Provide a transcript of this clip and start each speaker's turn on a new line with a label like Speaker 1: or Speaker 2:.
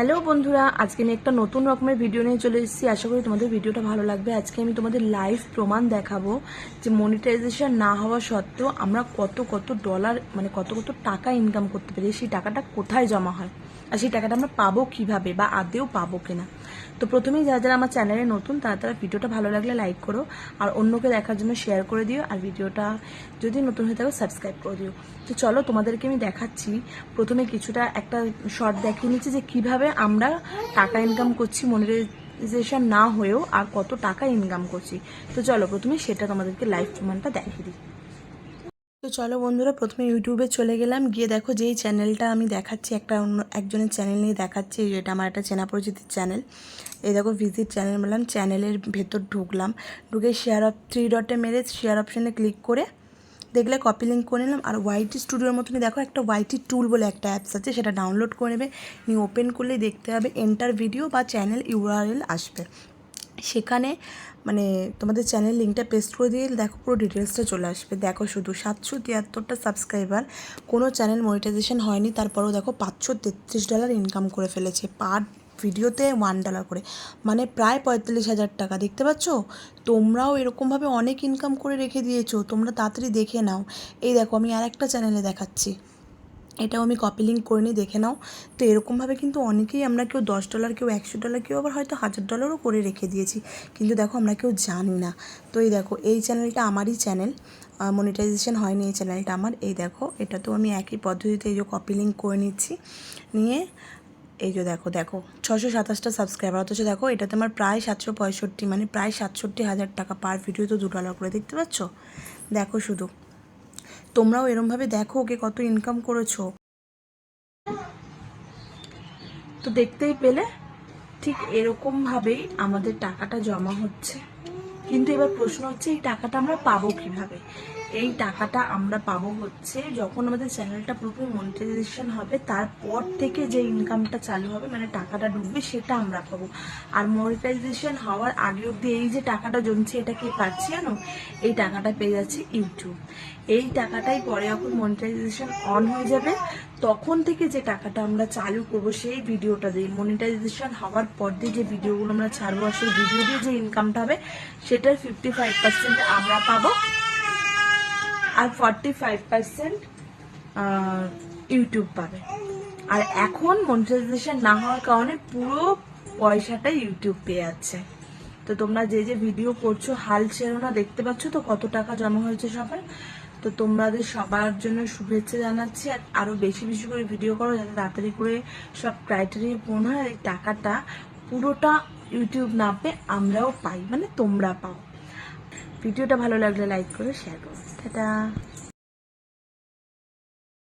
Speaker 1: Hello বন্ধুরা, আজকে আমি একটা নতুন রকমের ভিডিও নিয়ে চলে এসেছি। আশা করি তোমাদের ভিডিওটা ভালো লাগবে। আজকে আমি তোমাদের লাইভ প্রমাণ দেখাবো যে মনিটাইজেশন না হওয়া সত্ত্বেও আমরা কত কত ডলার মানে কত কত টাকা ইনকাম করতে পারি সেই টাকাটা কোথায় জমা হয়। আর সেই টাকাটা আমরা পাবো কীভাবে বা আদেও পাবো কিনা। তো প্রথমেই যারা যারা আমার চ্যানেলে নতুন, তারা তারা ভিডিওটা ভালো লাগলে লাইক করো আর অন্যকে দেখার জন্য শেয়ার করে দিও আর ভিডিওটা যদি নতুন হয়ে থাকে সাবস্ক্রাইব করে দিও। তো চলো তোমাদেরকে আমি দেখাচ্ছি। প্রথমে কিছুটা একটা শর্ট দেখিয়ে নিচ্ছি যে কীভাবে আমরা টাকা ইনকাম করছি মনিটাইজেশন না হয়েও আর কত টাকা ইনকাম করছি। তো চলো প্রথমে সেটা তোমাদেরকে লাইভ প্রমাণটা দেখিয়ে দিই। তো চলো বন্ধুরা, প্রথমে ইউটিউবে চলে গেলাম। গিয়ে দেখো যেই চ্যানেলটা আমি দেখাচ্ছি, একটা অন্য একজনের চ্যানেল নিয়ে দেখাচ্ছি এটা আমার একটা চেনা পরিচিতির চ্যানেল এই দেখো ভিজিট চ্যানেল বললাম চ্যানেলের ভেতর ঢুকলাম। ঢুকে শেয়ার অফ থ্রি ডটে মেরে শেয়ার অপশানে ক্লিক করে দেখলে কপি লিঙ্ক করে নিলাম। আর ওয়াইটি স্টুডিওর মতনই দেখো, একটা ওয়াইটি টুল বলে একটা অ্যাপস আছে, সেটা ডাউনলোড করে নেবে। নিয়ে ওপেন করলেই দেখতে হবে এন্টার ভিডিও বা চ্যানেল ইউআরএল আসবে। সেখানে মানে তোমাদের চ্যানেল লিঙ্কটা পেস্ট করে দিয়ে দেখো পুরো ডিটেলসটা চলে আসবে। দেখো শুধু সাতশো তিয়াত্তরটা সাবস্ক্রাইবার কোনো চ্যানেল মনিটাইজেশন হয়নি, তারপরেও দেখো পাঁচশো তেত্রিশ ডলার ইনকাম করে ফেলেছে পার ভিডিওতে ওয়ান ডলার করে। মানে প্রায় পঁয়তাল্লিশ হাজার টাকা। দেখতে পাচ্ছ? তোমরাও এরকমভাবে অনেক ইনকাম করে রেখে দিয়েছ। তোমরা তাড়াতাড়ি দেখে নাও। এই দেখো আমি আর একটা চ্যানেলে দেখাচ্ছি। এটাও আমি কপি লিঙ্ক করে নিই দেখে নাও। তো এরকমভাবে কিন্তু অনেকেই আমরা কেউ দশ ডলার কেউ একশো ডলার কেউ আবার হয়তো হাজার ডলারও করে রেখে দিয়েছি। কিন্তু দেখো আমরা কেউ জানি না। তো এই দেখো, এই চ্যানেলটা আমারই চ্যানেল মনিটাইজেশন হয়নি এই চ্যানেলটা আমার। এই দেখো এটা তো আমি একই পদ্ধতিতে এই যে কপি লিঙ্ক করে নিচ্ছি। নিয়ে এই যে দেখো দেখো ছশো সাতাশটা সাবস্ক্রাইবার অথচ দেখো, এটাতে আমার প্রায় সাতশো পঁয়ষট্টি মানে প্রায় সাতষট্টি হাজার টাকা পার ভিডিও তো দু ডলার করে, দেখতে পাচ্ছ? দেখো শুধু। তোমরাও এরমভাবে দেখো ওকে কত ইনকাম করেছ। তো দেখতেই পেলে, ঠিক এরকমভাবেই আমাদের টাকাটা জমা হচ্ছে। কিন্তু এবার প্রশ্ন হচ্ছে, এই টাকাটা আমরা পাবো কীভাবে? এই টাকাটা আমরা পাবো হচ্ছে যখন আমাদের চ্যানেলটা পুরোপুরি মনিটাইজেশন হবে, তারপর থেকে যে ইনকামটা চালু হবে মানে টাকাটা ঢুকবে, সেটা আমরা পাবো। আর মনিটাইজেশন হওয়ার আগে অব্দি এই যে টাকাটা জমছে, এটা কি পাচ্ছি জানো? এই টাকাটা পেয়ে যাচ্ছে ইউটিউব এই টাকাটাই পরে যখন মনিটাইজেশন অন হয়ে যাবে, তখন থেকে যে টাকাটা আমরা চালু করব, সেই ভিডিওটা দিয়ে। মনিটাইজেশন হওয়ার পর দিয়ে যে ভিডিওগুলো আমরা ছাড়বো, আর সেই ভিডিও দিয়ে যে ইনকামটা হবে, সেটার ফিফটি ফাইভ পার্সেন্ট আমরা পাবো। আর ফর্টি ফাইভ পার্সেন্ট ইউটিউব পাবে। আর এখন মনিটাইজেশন না হওয়ার কারণে পুরো পয়সাটা ইউটিউব পেয়ে যাচ্ছে। তো তোমরা যে যে ভিডিও করছ, হাল ছেড়ো না, দেখতে পাচ্ছ তো কত টাকা জমা হয়েছে সবার? তো তোমাদের সবার জন্য শুভেচ্ছা জানাচ্ছি। আর আরও বেশি বেশি করে ভিডিও করো যাতে তাড়াতাড়ি করে সব ক্রাইটেরিয়া পূর্ণ হয়। এই টাকাটা পুরোটা ইউটিউব না পেয়ে আমরাও পাই মানে তোমরা পাও। ভিডিওটা ভালো লাগলে লাইক করে শেয়ার করো। টাটা।